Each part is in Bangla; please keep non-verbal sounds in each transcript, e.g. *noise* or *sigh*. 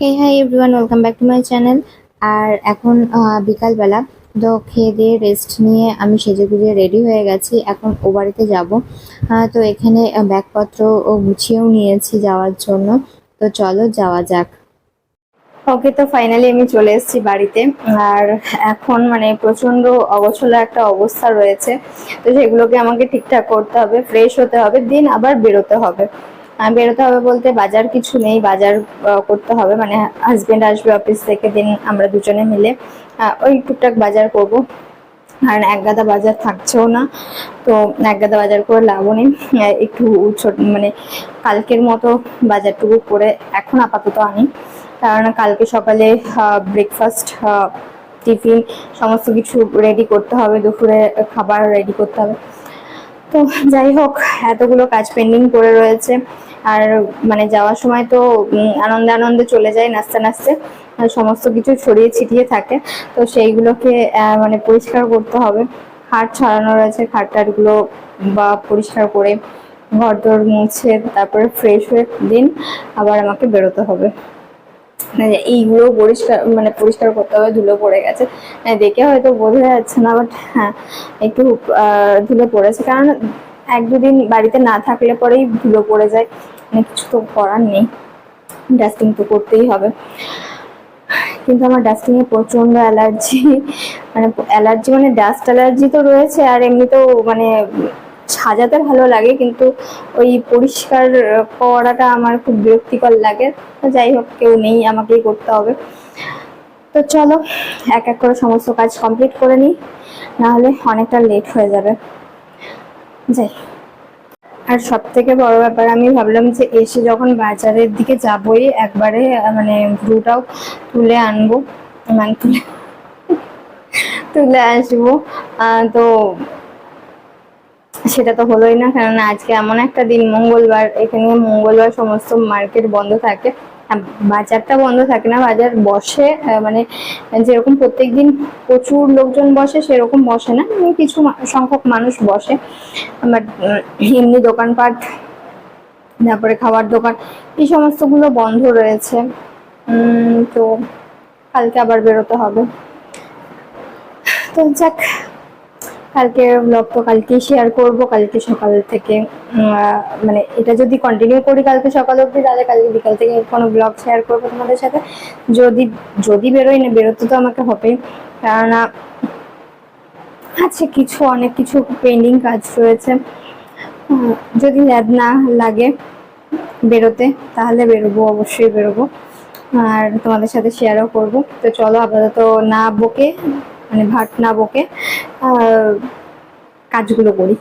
Hey hi everyone welcome back to my channel আর এখন বিকালবেলা, তো খেয়ে দিয়ে রেস্ট নিয়ে আমি সেজে গুজে রেডি হয়ে গেছি। এখন ও বাড়িতে যাব। তো এখানে ব্যাগপত্র ও গুছিয়েও নিয়েছি যাওয়ার জন্য। তো চলো যাওয়া যাক। ওকে তো ফাইনালি আমি চলে এসেছি বাড়িতে। আর এখন মানে প্রচণ্ড অগোছলো একটা অবস্থা রয়েছে। তো সেগুলোকে আমাকে ঠিকঠাক করতে হবে ফ্রেশ হতে হবে দিন আবার বেরোতে হবে। বেরোতে হবে বলতে বাজার কিছু নেই, বাজার করতে হবে। মানে হাজবেন্ড আসবে অফিস থেকে দিন আমরা দুজনে মিলে ওই টুকটাক বাজার করব। কারণ এক গাদা বাজার থাকছেও না, তো এক গাদা বাজার করে লাভও নেই। একটু ছোট মানে কালকের মতো বাজারটুকু করে এখন আপাতত আনি। কারণ কালকে সকালে ব্রেকফাস্ট টিফিন সমস্ত কিছু রেডি করতে হবে, দুপুরে খাবার রেডি করতে হবে। তো যাই হোক, এতগুলো কাজ পেন্ডিং পড়ে রয়েছে। আর মানে যাওয়ার সময় তো আনন্দে আনন্দে চলে যায়, নাচতে নাচতে। সমস্ত কিছু ছড়িয়ে ছিটিয়ে থাকে। তো সেইগুলোকে মানে পরিষ্কার করতে হবে। খাট ছড়ানো রয়েছে খাট টাটগুলো বা পরিষ্কার করে ঘর দর মুছে, তারপরে ফ্রেশ হয়ে দিন, আবার আমাকে বেরোতে হবে। এইগুলো পরিষ্কার মানে পরিষ্কার করতে হবে, ধুলো পড়ে গেছে। মানে দেখে হয়তো বোঝা যাচ্ছে না বাট হ্যাঁ একটু ধুলো পড়েছে। কারণ এক দুদিন বাড়িতে না থাকলে পরেই ধুলো পড়ে যায়। মানে কিছু তো করার নেই। ডাস্টিং তো করতেই হবে। কিন্তু আমার ডাস্টিং এ প্রচণ্ড অ্যালার্জি মানে অ্যালার্জি মানে ডাস্ট অ্যালার্জি তো রয়েছে, আর এমনিতেও মানে সাজাতে ভালো লাগে, কিন্তু ওই পরিষ্কার করাটা আমার খুব বিরক্তিকর লাগে। যাই হোক, কেউ নেই, আমাকেই করতে হবে। তো চলো, এক এক করে সমস্ত কাজ কমপ্লিট করে নিই, নাহলে অনেকটা লেট হয়ে যাবে। যাই। আর সব থেকে বড় ব্যাপার, আমি ভাবলাম যে এসে যখন বাজারের দিকে যাবই, একবারে মানে ভ্রুটাও তুলে আনব মানে তুলে তুলে আসব। তো সেটা তো হলোই না, কেননা আজকে এমন একটা দিন, মঙ্গলবার, এখানে মঙ্গলবার সমস্ত মার্কেট বন্ধ থাকে। বাজারটা বন্ধ থাকে না, বাজার বসে মানে যেরকম প্রত্যেকদিন প্রচুর লোকজন বসে, সেরকম বসে না কিছু সংখ্যক মানুষ বসে। বাট এমনি দোকানপাট, তারপরে খাবার দোকান, এই সমস্তগুলো বন্ধ রয়েছে। তো কালকে আবার বেরোতে হবে। তো যাক কালকে ব্লগ তো কালকেই শেয়ার করব, কালকে সকাল থেকে মানে এটা যদি কন্টিনিউ করি কালকে সকাল অবধি, তাহলে কালকে বিকাল থেকে কোনো ব্লগ শেয়ার করব তোমাদের সাথে। যদি যদি বেরোই না, বেরোতে তো আমাকে হবে কেননা আছে কিছু, অনেক কিছু পেন্ডিং কাজ রয়েছে। যদি ল্যাব না লাগে বেরোতে, তাহলে বেরোবো, অবশ্যই বেরোবো। আর তোমাদের সাথে শেয়ারও করব। তো চলো আপাতত না বকে মানে ভাট না বকে আহ, কাজগুলো করি।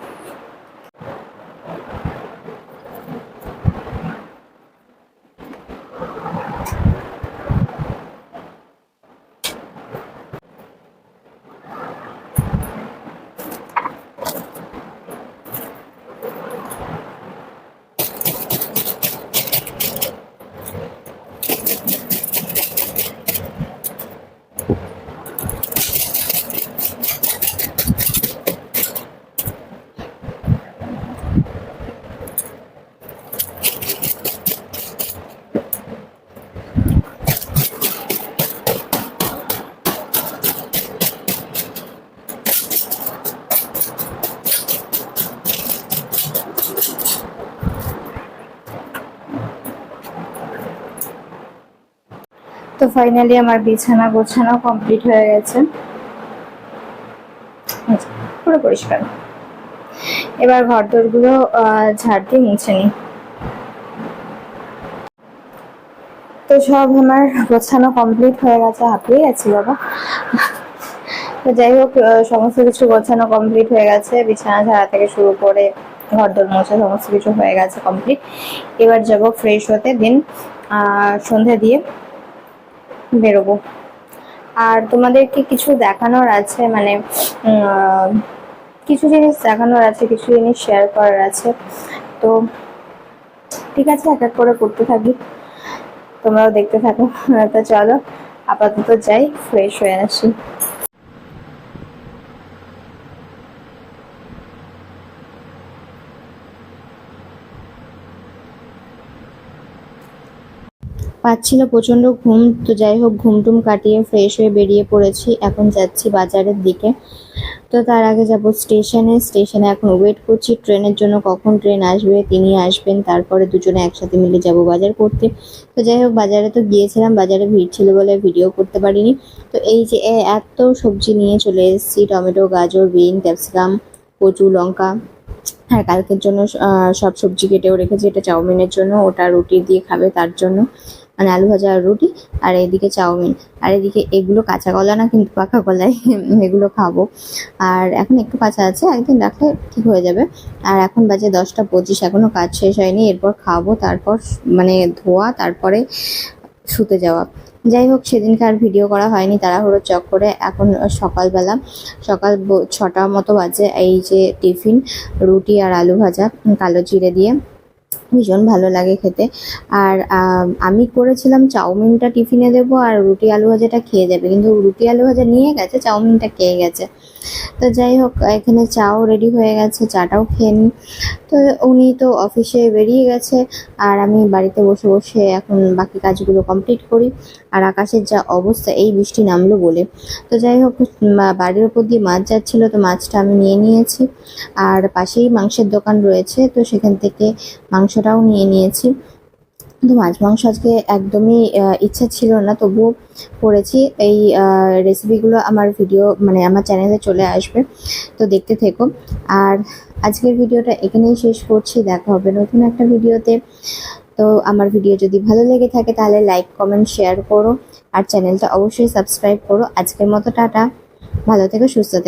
তো ফাইনালি আমার বিছানা গোছানো কমপ্লিট হয়ে গেছে। আচ্ছা, পুরো পরিষ্কার। এবার ঘর দোরগুলো আহ, ঝাড় দিয়ে মুছে নিই। তো সব আমার গোছানো কমপ্লিট হয়ে গেছে হাঁপিয়ে গেছি বাবা। তো যাই হোক সমস্ত কিছু গোছানো কমপ্লিট হয়ে গেছে বিছানা ঝাড়া থেকে শুরু করে ঘর দোর মোছা সমস্ত কিছু হয়ে গেছে কমপ্লিট এবার যাব ফ্রেশ হতে দিন সন্ধে দিয়ে বেরোবো। আর তোমাদেরকে কিছু দেখানোর আছে মানে কিছু জিনিস দেখানোর আছে, কিছু জিনিস শেয়ার করার আছে। তো ঠিক আছে, এক এক করে করতে থাকি। তোমরাও দেখতে থাকো। *laughs* তো চলো, আপাতত যাই ফ্রেশ হয়ে আসি। পাচ্ছিল প্রচণ্ড ঘুম, তো যাই হোক, ঘুমটুম কাটিয়ে ফ্রেশ হয়ে বেরিয়ে পড়েছি। এখন যাচ্ছি বাজারের দিকে। তো তার আগে যাব স্টেশনে। স্টেশনে এখন ওয়েট করছি, ট্রেনের জন্য কখন ট্রেন আসবে, তিনি আসবেন, তারপরে দুজনে একসাথে মিলে যাব বাজার করতে। তো যাই হোক, বাজারে তো গিয়েছিলাম, বাজারে ভিড় ছিল বলে ভিডিও করতে পারিনি। তো এই যে এত সবজি নিয়ে চলে এসেছি, টমেটো, গাজর, বিন, ক্যাপসিকাম, কচু, লঙ্কা। হ্যাঁ কালকের জন্য সব সবজি কেটেও রেখেছি, এটা চাউমিনের জন্য, ওটা রুটি দিয়ে খাবে তার জন্য। মানে আলু ভাজা আর রুটি, আর এদিকে চাউমিন। আর এদিকে এগুলো কাঁচা কলা না, কিন্তু পাকা কলাই *laughs* এগুলো খাব। আর এখন একটু কাঁচা আছে, একদিন রাখলে ঠিক হয়ে যাবে। আর এখন বাজে দশটা পঁচিশ এখনও কাজ শেষ হয়নি। এরপর খাব, তারপর মানে ধোয়া, তারপরে শুতে যাওয়া। যাই হোক, সেদিনকে আর ভিডিও করা হয়নি তাড়াহুড়োর চক্করে। এখন সকালবেলা, সকাল ছটা মতো বাজে। এই যে টিফিন, রুটি আর আলু ভাজা, কালো জিরে দিয়ে। ভীষণ ভালো লাগে খেতে। আর আমি করেছিলাম চাউমিনটা টিফিনে দেবো আর রুটি আলু ভাজাটা খেয়ে যাবে কিন্তু রুটি আলু ভাজা নিয়ে গেছে, চাউমিনটা খেয়ে গেছে। তো যাই হোক, এখানে চাও রেডি হয়ে গেছে, চাটাও খেয়ে তো উনি তো অফিসে বেরিয়ে গেছে আর আমি বাড়িতে বসে বসে এখন বাকি কাজগুলো কমপ্লিট করি। আর আকাশের যা অবস্থা, এই বৃষ্টি নামলো বলে। তো যাই হোক বাড়ির ওপর দিয়ে মাছ যাচ্ছিল, তো মাছটা আমি নিয়ে নিয়েছি। আর পাশেই মাংসের দোকান রয়েছে, তো সেখান থেকে মাংসটাও নিয়ে নিয়েছি। কিন্তু মাছ মাংস আজকে একদমই ইচ্ছা ছিল না, তবুও করেছি। এই রেসিপিগুলো আমার ভিডিও মানে আমার চ্যানেলে চলে আসবে, তো দেখতে থেকো। আর আজকের ভিডিওটা এখানেই শেষ করছি। দেখা হবে নতুন একটা ভিডিওতে তো আমার ভিডিও যদি ভালো লেগে থাকে, তাহলে লাইক কমেন্ট শেয়ার করো। আর চ্যানেলটা অবশ্যই সাবস্ক্রাইব করো। আজকের মতো টাটা। ভালো থেকো, সুস্থ থেকো।